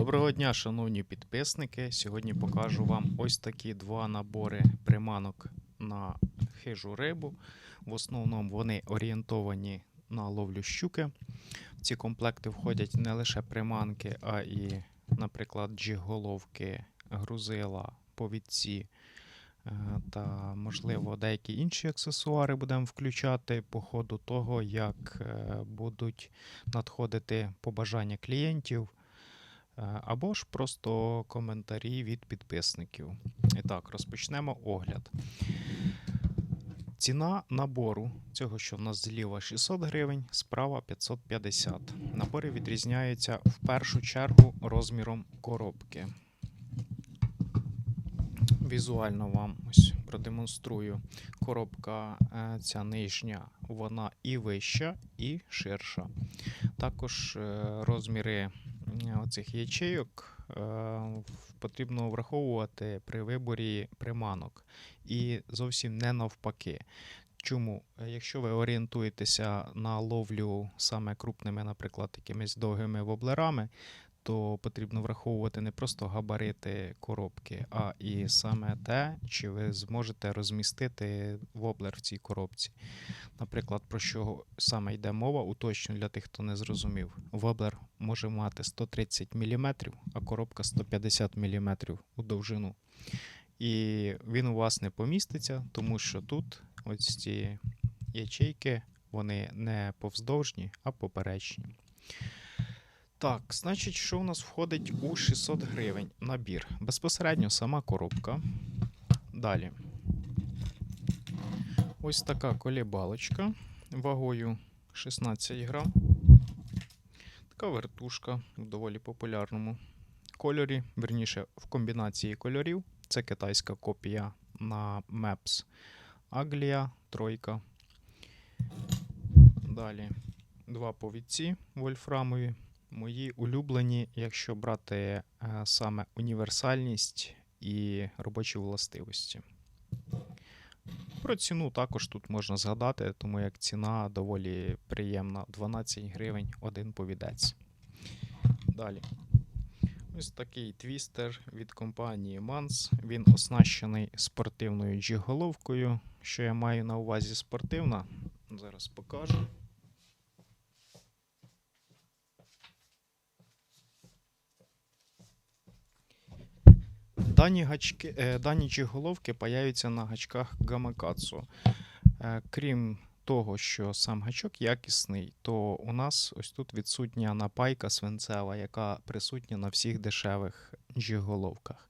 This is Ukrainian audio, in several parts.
Доброго дня, шановні підписники. Сьогодні покажу вам ось такі два набори приманок на хижу рибу. В основному вони орієнтовані на ловлю щуки. В ці комплекти входять не лише приманки, а і, наприклад, джиг-головки, грузила, повідці е, та, можливо, деякі інші аксесуари будемо включати по ходу того, як е, будуть надходити побажання клієнтів. Е, або ж просто коментарі від підписників. І так, розпочнемо огляд. Ціна набору цього, що в нас зліва 600 гривень, справа 550. Набори відрізняються в першу чергу розміром коробки. Візуально вам ось продемонструю. Коробка е, ця нижня, вона і вища, і ширша. Також е, розміри оцих ячейок е, потрібно враховувати при виборі приманок. І зовсім не навпаки. Чому? Е, Якщо ви орієнтуєтеся на ловлю саме крупними, наприклад, якимись довгими воблерами, то потрібно враховувати не просто габарити коробки, а і саме те, чи ви зможете розмістити воблер в цій коробці. Наприклад, про що саме йде мова, уточню для тих, хто не зрозумів. Воблер може мати 130 мм, а коробка 150 мм у довжину. І він у вас не поміститься, тому що тут ось ці ячейки, вони не повздовжні, а поперечні. Так, значить, що у нас входить у 600 гривень набір? Безпосередньо сама коробка. Далі. Ось така колібалочка вагою 16 грам. Така вертушка в доволі популярному кольорі, верніше в комбінації кольорів. Це китайська копія на Maps Aglia тройка. Далі два повідці вольфрамові. Мої улюблені, якщо брати е, саме універсальність і робочі властивості. Про ціну також тут можна згадати, тому як ціна доволі приємна 12 гривень один повідець. Далі. Ось такий твістер від компанії Mans. Він оснащений спортивною джиг-головкою. Що я маю на увазі спортивна, зараз покажу. Дані, гачки, е, дані джиг-головки паяються на гачках Гамакацу. Е, крім того, що сам гачок якісний, то у нас ось тут відсутня напайка свинцева, яка присутня на всіх дешевих джиг-головках.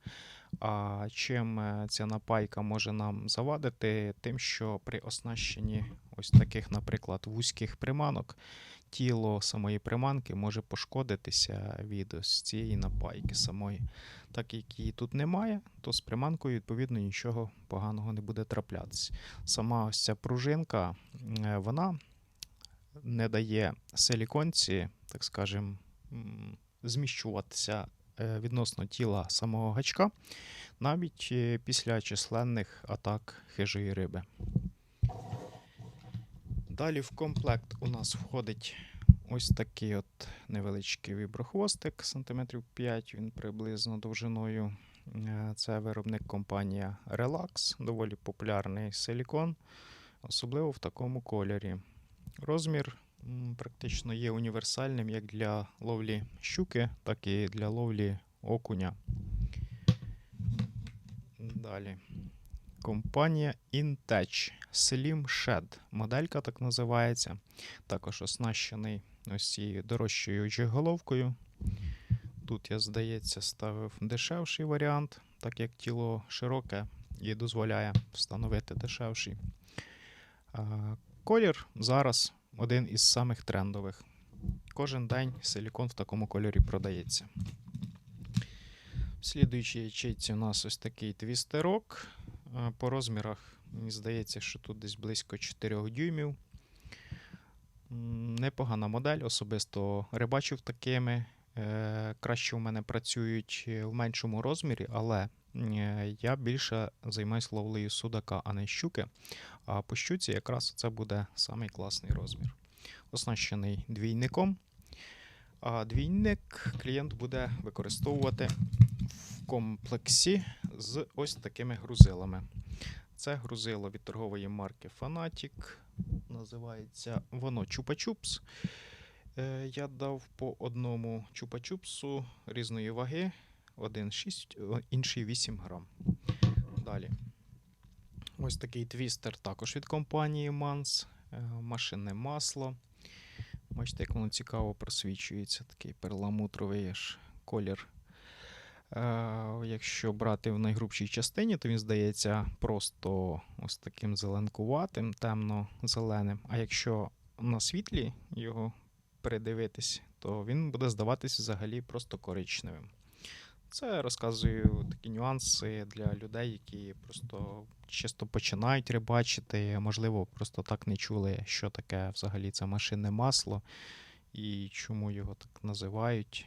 А чим е, ця напайка може нам завадити? Тим, що при оснащенні ось таких, наприклад, вузьких приманок, тіло самої приманки може пошкодитися від ось цієї напайки самої. Так як її тут немає, то з приманкою, відповідно, нічого поганого не буде траплятися. Сама ось ця пружинка, е, вона не дає силіконці, так скажем, зміщуватися е, відносно тіла самого гачка, навіть е, після численних атак хижої риби. Далі в комплект у нас входить ось такий от невеличкий віброхвостик, сантиметрів 5, він приблизно довжиною. Е, Це виробник компанія Relax, доволі популярний силікон, особливо в такому кольорі. Розмір практично є універсальним як для ловлі щуки, так і для ловлі окуня. Далі. Компанія Intech Slim Shed. Моделька так називається. Також оснащений ось цією дорожчою джиг-головкою. Тут я, здається, ставив дешевший варіант, так як тіло широке і дозволяє встановити дешевший. Колір зараз один із самих трендових. Кожен день силікон в такому кольорі продається. В слідуючій ячейці у нас ось такий твістерок. Е, По розмірах, мені здається, що тут десь близько 4 дюймів. Непогана модель, особисто рибачив такими. Е, Краще у мене працюють е, в меншому розмірі, але я більше займаюся ловлею судака, а не щуки. А по щуці якраз це буде самий класний розмір. Оснащений двійником. А двійник клієнт буде використовувати в комплексі з ось такими грузилами. Це грузило від торгової марки Fanatic. Називається воно Чупа-Чупс. Е, Я дав по одному чупа-чупсу різної ваги. Один 6, інший 8 грам. Далі. Ось такий твістер також від компанії Mans. Е, Машинне масло. Бачите, як воно цікаво просвічується. Такий перламутровий аж колір. Е, якщо брати в найгрубшій частині, то він здається просто ось таким зеленкуватим, темно-зеленим. А якщо на світлі його придивитись, то він буде здаватись взагалі просто коричневим. Це розказую такі нюанси для людей, які просто чисто починають рибачити, можливо, просто так не чули, що таке взагалі це машинне масло і чому його так називають.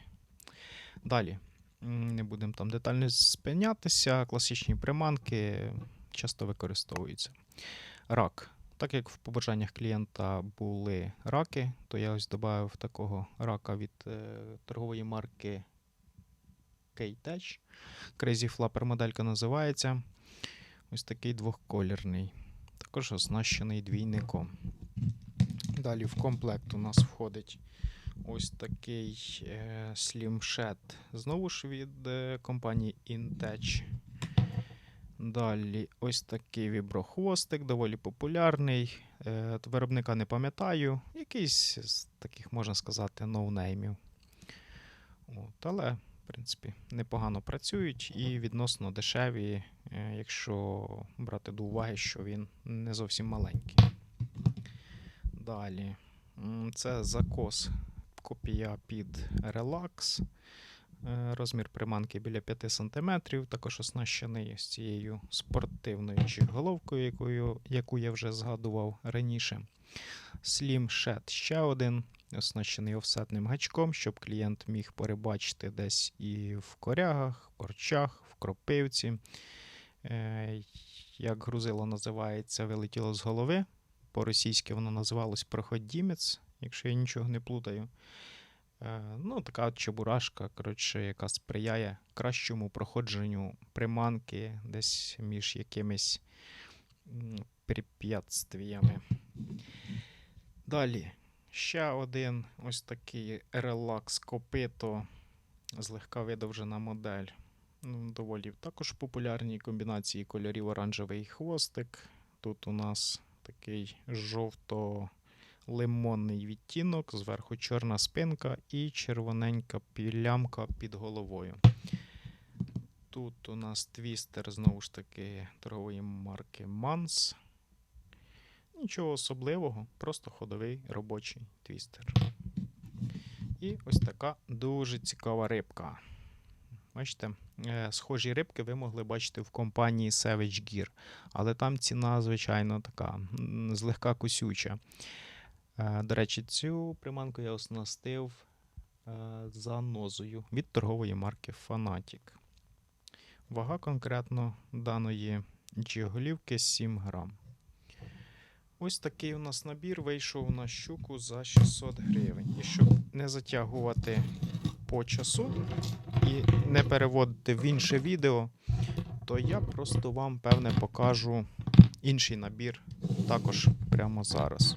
Далі. Не будемо там детально спинятися. Класичні приманки часто використовуються. Рак. Так як в побажаннях клієнта були раки, то я ось додав такого рака від е, торгової марки K-Tech. Crazy Flapper моделька називається. Ось такий двохколірний. Також оснащений двійником. Далі в комплект у нас входить ось такий Slim Знову ж від е, компанії Intech. Далі ось такий віброхвостик, доволі популярний. Е, виробника не пам'ятаю. Якийсь з таких, можна сказати, ноунеймів. От, але, в принципі, непогано працюють і відносно дешеві, е, якщо брати до уваги, що він не зовсім маленький. Далі. Це закос копія під Relax. Е, Розмір приманки біля 5 см, також оснащений з цією спортивною головкою, якою, яку я вже згадував раніше. Slim Shed ще один, оснащений офсетним гачком, щоб клієнт міг перебачити десь і в корягах, в корчах, в кропивці. Е, Як грузило називається, вилетіло з голови. По-російськи воно називалось проходімець, якщо я нічого не плутаю. Е, Ну, така чебурашка, коротше, яка сприяє кращому проходженню приманки десь між якимись м, препятствиями. Далі. Ще один ось такий Relax копито, злегка видовжена модель. Ну, доволі також в популярній комбінації кольорів оранжевий хвостик. Тут у нас такий жовто лимонний відтінок, зверху чорна спинка і червоненька плямка під головою. Тут у нас твістер, знову ж таки, торгової марки Mans. Нічого особливого, просто ходовий робочий твістер. І ось така дуже цікава рибка. Бачите, е, схожі рибки ви могли бачити в компанії Savage Gear, але там ціна, звичайно, така злегка кусюча. Е, До речі, цю приманку я оснастив е, занозою від торгової марки Fanatic. Вага конкретно даної джиголівки 7 грам. Ось такий у нас набір вийшов на щуку за 600 гривень. І щоб не затягувати по часу і не переводити в інше відео, то я просто вам певне покажу інший набір також прямо зараз.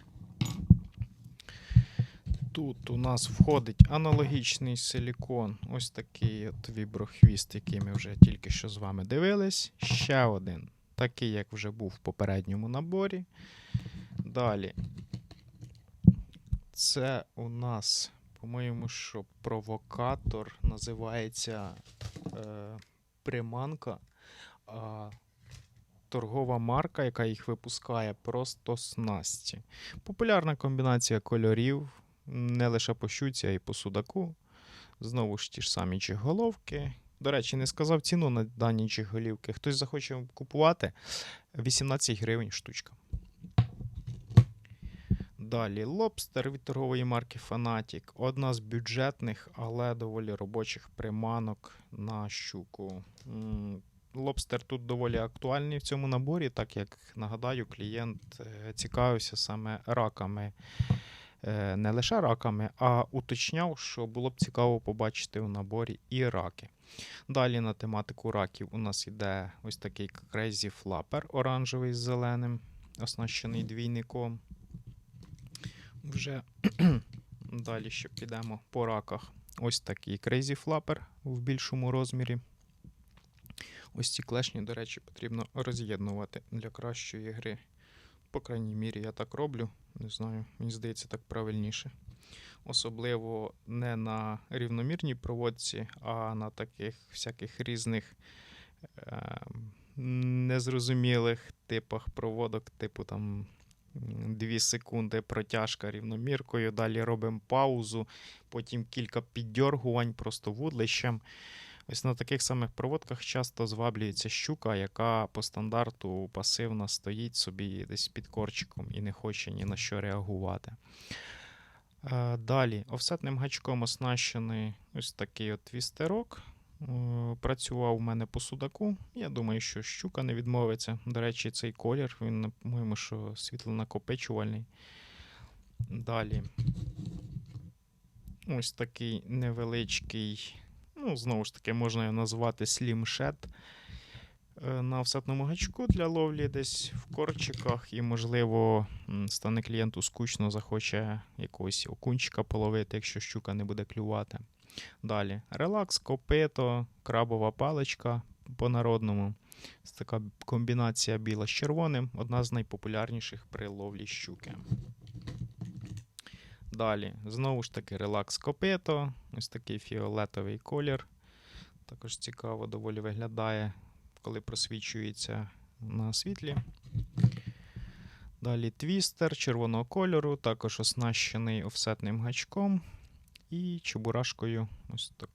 Тут у нас входить аналогічний силікон, ось такий от віброхвіст, який ми вже тільки що з вами дивились. Ще один, такий, як вже був в попередньому наборі. Далі. Це у нас, по-моєму, що провокатор називається е, приманка. А торгова марка, яка їх випускає, просто снасті. Популярна комбінація кольорів не лише по щуці, а й по судаку. Знову ж ті ж самі чиголовки. До речі, не сказав ціну на дані чиголівки. Хтось захоче купувати 18 гривень штучка. Далі лобстер від торгової марки Fanatic. Одна з бюджетних, але доволі робочих приманок на щуку. Лобстер тут доволі актуальний в цьому наборі, так як нагадаю, клієнт е, цікавився саме раками не лише раками, а уточняв, що було б цікаво побачити у наборі і раки. Далі на тематику раків у нас йде ось такий Crazy Flapper оранжевий з зеленим, оснащений двійником. Вже далі ще підемо по раках. Ось такий Crazy Flapper в більшому розмірі. Ось ці клешні, до речі, потрібно роз'єднувати для кращої гри. По крайній мірі, я так роблю. Не знаю, мені здається, так правильніше. Особливо не на рівномірній проводці, а на таких всяких різних е, незрозумілих типах проводок, типу там 2 секунди протяжка рівноміркою, далі робимо паузу, потім кілька піддьоргувань просто вудлищем. Ось на таких самих проводках часто зваблюється щука, яка по стандарту пасивно стоїть собі десь під корчиком і не хоче ні на що реагувати. Е, Далі, офсетним гачком оснащений ось такий от твістерок. Е, Працював у мене по судаку. Я думаю, що щука не відмовиться. До речі, цей колір, він, по-моєму, що світлонакопичувальний. Далі. Ось такий невеличкий, ну, знову ж таки, можна його назвати слімшет на офсетному гачку для ловлі десь в корчиках, і, можливо, стане клієнту скучно, захоче якогось окунчика половити, якщо щука не буде клювати. Далі релакс, копито, крабова паличка по-народному. Це така комбінація біла з червоним, одна з найпопулярніших при ловлі щуки. Далі, знову ж таки, релакс копито, ось такий фіолетовий колір. Також цікаво доволі виглядає, коли просвічується на світлі. Далі твістер червоного кольору, також оснащений офсетним гачком і чебурашкою ось так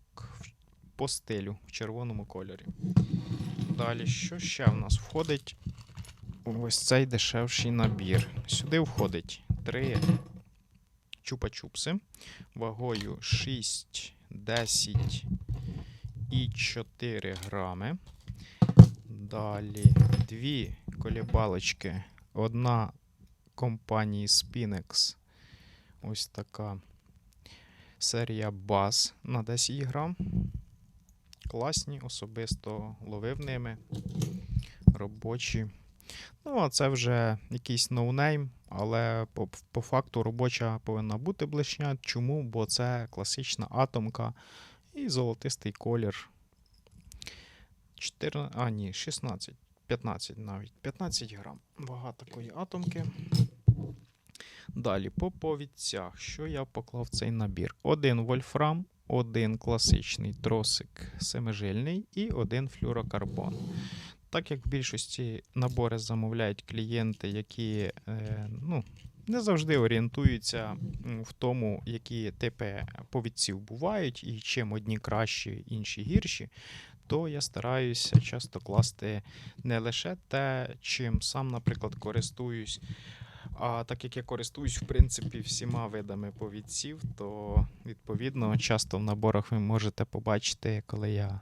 по стилю в червоному кольорі. Далі, що ще в нас входить? Ось цей дешевший набір. Сюди входить три чупа-чупси вагою 6, 10 і 4 грами. Далі дві колібалочки. Одна компанії Spinex. Ось така серія Bass на 10 грам. Класні, особисто ловив ними. Робочі. Ну, а це вже якийсь ноунейм, але по, по факту робоча повинна бути блешня. Чому? Бо це класична атомка і золотистий колір. 4, а, ні, 16, 15 навіть. 15 грам. Вага такої атомки. Далі, по повідцях, що я поклав в цей набір? Один вольфрам, один класичний тросик семижильний і один флюрокарбон. Так як в більшості набори замовляють клієнти, які е, ну, не завжди орієнтуються в тому, які типи повідців бувають, і чим одні кращі, інші гірші, то я стараюся часто класти не лише те, чим сам, наприклад, користуюсь. А так як я користуюсь, в принципі, всіма видами повідців, то відповідно часто в наборах ви можете побачити, коли я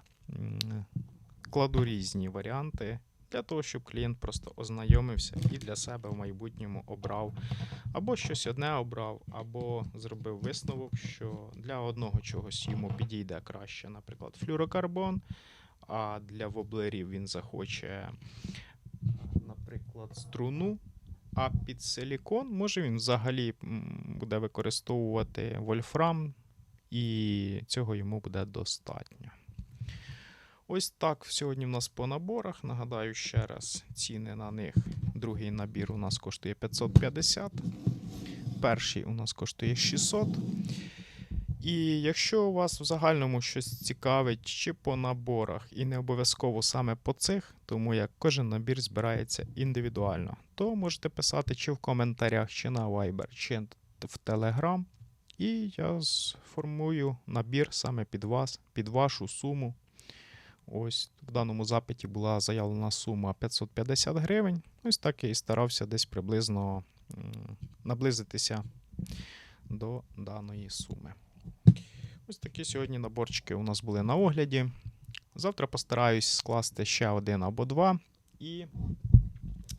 кладу різні варіанти для того, щоб клієнт просто ознайомився і для себе в майбутньому обрав або щось одне обрав, або зробив висновок, що для одного чогось йому підійде краще, наприклад, флюрокарбон, а для воблерів він захоче, наприклад, струну. А під силікон, може він взагалі буде використовувати вольфрам, і цього йому буде достатньо. Ось так сьогодні в нас по наборах. Нагадаю ще раз, ціни на них. Другий набір у нас коштує 550, перший у нас коштує 600. І якщо у вас в загальному щось цікавить, чи по наборах, і не обов'язково саме по цих, тому як кожен набір збирається індивідуально, то можете писати чи в коментарях, чи на Viber, чи в Telegram. І я сформую набір саме під вас, під вашу суму. Ось в даному запиті була заявлена сума 550 гривень. Ось так я і старався десь приблизно наблизитися до даної суми. Ось такі сьогодні наборчики у нас були на огляді. Завтра постараюсь скласти ще один або два. І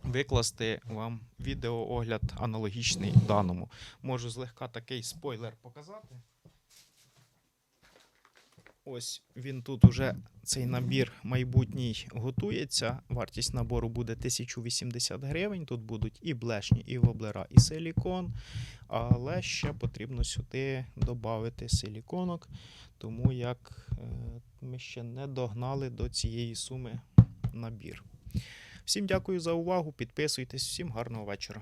викласти вам відеоогляд аналогічний даному. Можу злегка такий спойлер показати. Ось він тут уже цей набір майбутній готується. Вартість набору буде 1080 гривень. Тут будуть і блешні, і воблера, і силікон. Але ще потрібно сюди додати силіконок, тому як е, ми ще не догнали до цієї суми набір. Всім дякую за увагу. Підписуйтесь, всім гарного вечора.